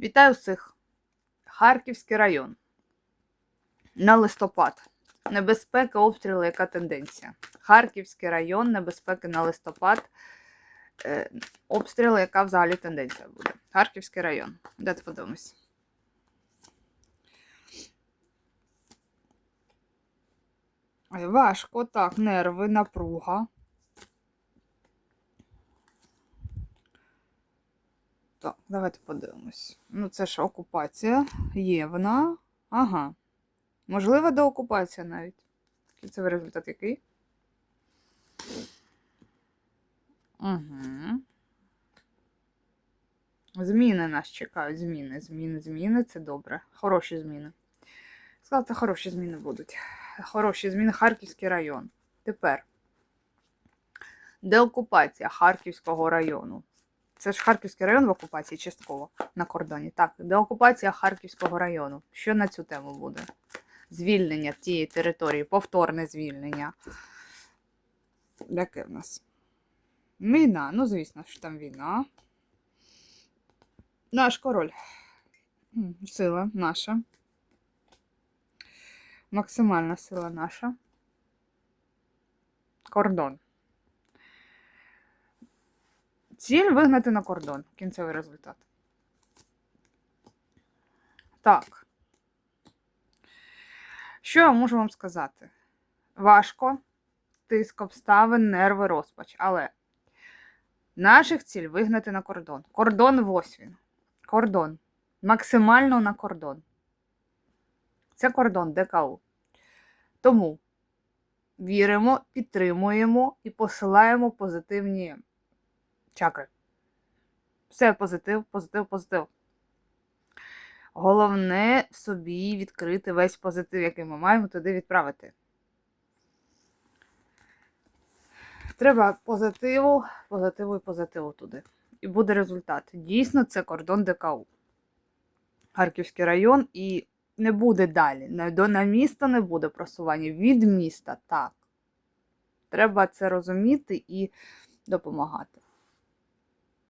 Вітаю всіх! Харківський район. На листопад. Небезпека, обстріли, яка тенденція? Харківський район, небезпеки на листопад. Е, обстріли, яка взагалі тенденція буде? Харківський район. Де подивимось? Важко, так, нерви, напруга. Так, давайте подивимось. Ну, це ж окупація. Є вона. Ага. Можлива деокупація навіть. Кінцевий результат який? Угу. Зміни нас чекають. Зміни, зміни, зміни. Це добре. Хороші зміни. Сказала, це хороші зміни будуть. Хороші зміни. Харківський район. Тепер. Деокупація Харківського району. Це ж Харківський район в окупації частково на кордоні. Так, деокупація Харківського району. Що на цю тему буде? Звільнення тієї території, повторне звільнення. Яке в нас? Війна, ну, звісно, що там війна. Наш король. Сила наша. Максимальна сила наша. Кордон. Ціль вигнати на кордон. Кінцевий результат. Так. Що я можу вам сказати? Важко, тиск обставин, нерви, розпач. Але наших ціль вигнати на кордон. Кордон ось він. Кордон. Максимально на кордон. Це кордон ДКУ. Тому віримо, підтримуємо і посилаємо позитивні чакри. Все позитив, позитив, позитив. Головне собі відкрити весь позитив, який ми маємо туди відправити. Треба позитиву, позитиву і позитиву туди. І буде результат. Дійсно, це кордон ДКУ. Харківський район, і не буде далі. На місто не буде просування. Від міста так. Треба це розуміти і допомагати.